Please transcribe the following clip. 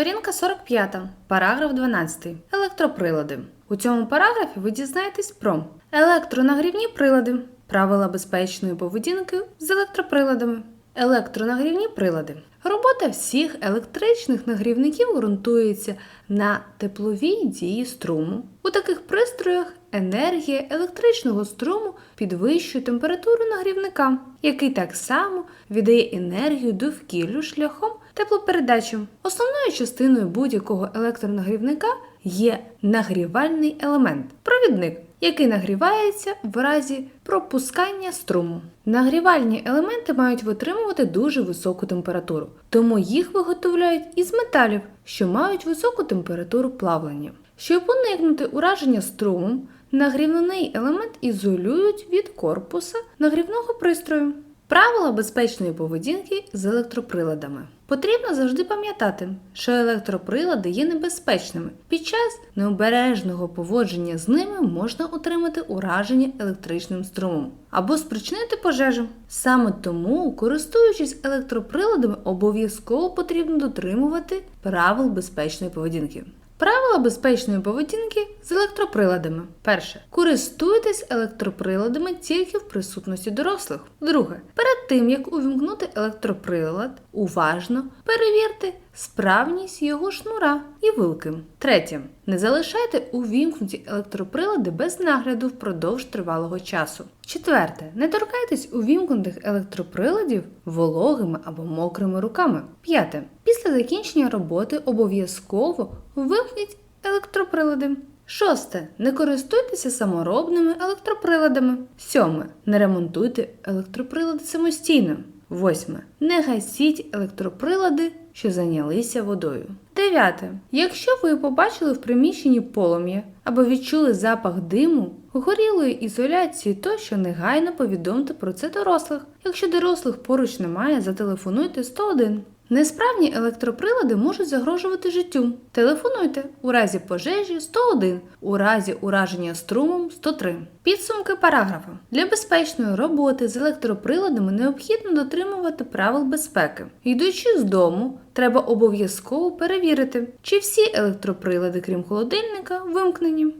Сторінка 45, параграф 12. Електроприлади. У цьому параграфі ви дізнаєтесь про електронагрівні прилади, правила безпечної поведінки з електроприладами, електронагрівні прилади. Робота всіх електричних нагрівників ґрунтується на тепловій дії струму. У таких пристроях енергія електричного струму підвищує температуру нагрівника, який так само віддає енергію довкіллю шляхом теплопередачі. Основною частиною будь-якого електронагрівника є нагрівальний елемент провідник, який нагрівається в разі пропускання струму. Нагрівальні елементи мають витримувати дуже високу температуру, тому їх виготовляють із металів, що мають високу температуру плавлення. Щоб уникнути ураження струмом, нагрівний елемент ізолюють від корпуса нагрівного пристрою. Правила безпечної поведінки з електроприладами. Потрібно завжди пам'ятати, що електроприлади є небезпечними. Під час необережного поводження з ними можна отримати ураження електричним струмом або спричинити пожежу. Саме тому, користуючись електроприладами, обов'язково потрібно дотримувати правил безпечної поведінки. Правила безпечної поведінки з електроприладами. Перше. Користуйтесь електроприладами тільки в присутності дорослих. Друге. Перед тим як увімкнути електроприлад, уважно перевірте справність його шнура і вилки. Третє. Не залишайте увімкнуті електроприлади без нагляду впродовж тривалого часу. Четверте. Не торкайтесь увімкнутих електроприладів вологими або мокрими руками. П'яте. Після закінчення роботи обов'язково вимкніть електроприлади. Шосте. Не користуйтеся саморобними електроприладами. Сьоме. Не ремонтуйте електроприлади самостійно. Восьме. Не гасіть електроприлади, що зайнялися водою. Дев'яте. Якщо ви побачили в приміщенні полум'я або відчули запах диму, горілої ізоляції тощо негайно повідомте про це дорослих. Якщо дорослих поруч немає, зателефонуйте 101. Несправні електроприлади можуть загрожувати життю. Телефонуйте у разі пожежі 101, у разі ураження струмом 103. Підсумки параграфа. Для безпечної роботи з електроприладами необхідно дотримувати правил безпеки. Йдучи з дому, треба обов'язково перевірити, чи всі електроприлади, крім холодильника, вимкнені.